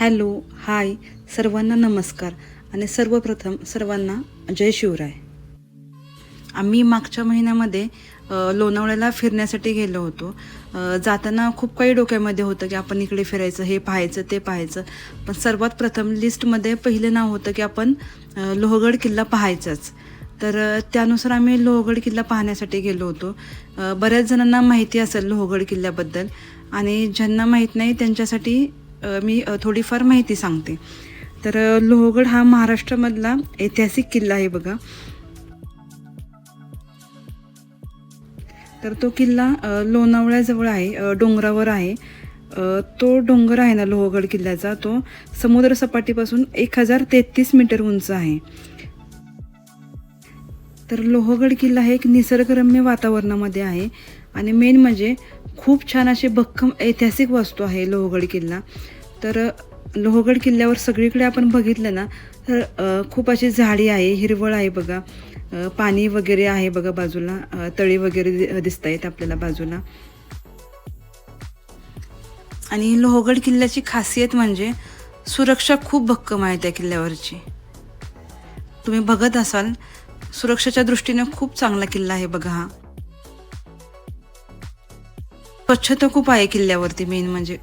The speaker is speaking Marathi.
हॅलो हाय सर्वांना नमस्कार आणि सर्वप्रथम सर्वांना जय शिवराय. आम्ही मागच्या महिन्यामध्ये लोणावळ्याला फिरण्यासाठी गेलो होतो. जाताना खूप काही डोक्यामध्ये होतं की आपण इकडे फिरायचं हे पाहायचं ते पाहायचं. पण सर्वात प्रथम लिस्टमध्ये पहिलं नाव होतं की आपण लोहगड किल्ला पाहायचाच. तर त्यानुसार आम्ही लोहगड किल्ला पाहण्यासाठी गेलो होतो. बऱ्याच जणांना माहिती असेल लोहगड किल्ल्याबद्दल. आणि ज्यांना माहीत नाही त्यांच्यासाठी मी थोडीफार माहिती सांगते. तर लोहगड हा महाराष्ट्रामधला ऐतिहासिक किल्ला आहे बघा. तर तो किल्ला लोणावळ्याजवळ आहे डोंगरावर आहे. तो डोंगर आहे ना लोहगड किल्ल्याचा तो समुद्र सपाटीपासून एक हजार तेहतीस मीटर उंच आहे. तर लोहगड किल्ला हे एक निसर्गरम्य वातावरणामध्ये आहे. आणि मेन म्हणजे खूप छान असे भक्कम ऐतिहासिक वास्तू आहे लोहगड किल्ला. तर लोहगड किल्ल्यावर सगळीकडे आपण बघितलं ना तर खूप अशी झाडी आहे हिरवळ आहे बघा. पाणी वगैरे आहे बघा बाजूला. तळी वगैरे दि- दिसत आहेत आपल्याला बाजूला. आणि लोहगड किल्ल्याची खासियत म्हणजे सुरक्षा खूप भक्कम आहे त्या किल्ल्यावरची. तुम्ही बघत असाल सुरक्षेच्या दृष्टीने खूप चांगला किल्ला आहे बघा हा. स्वच्छता खूप आहे किल्ल्यावरती मेन म्हणजे.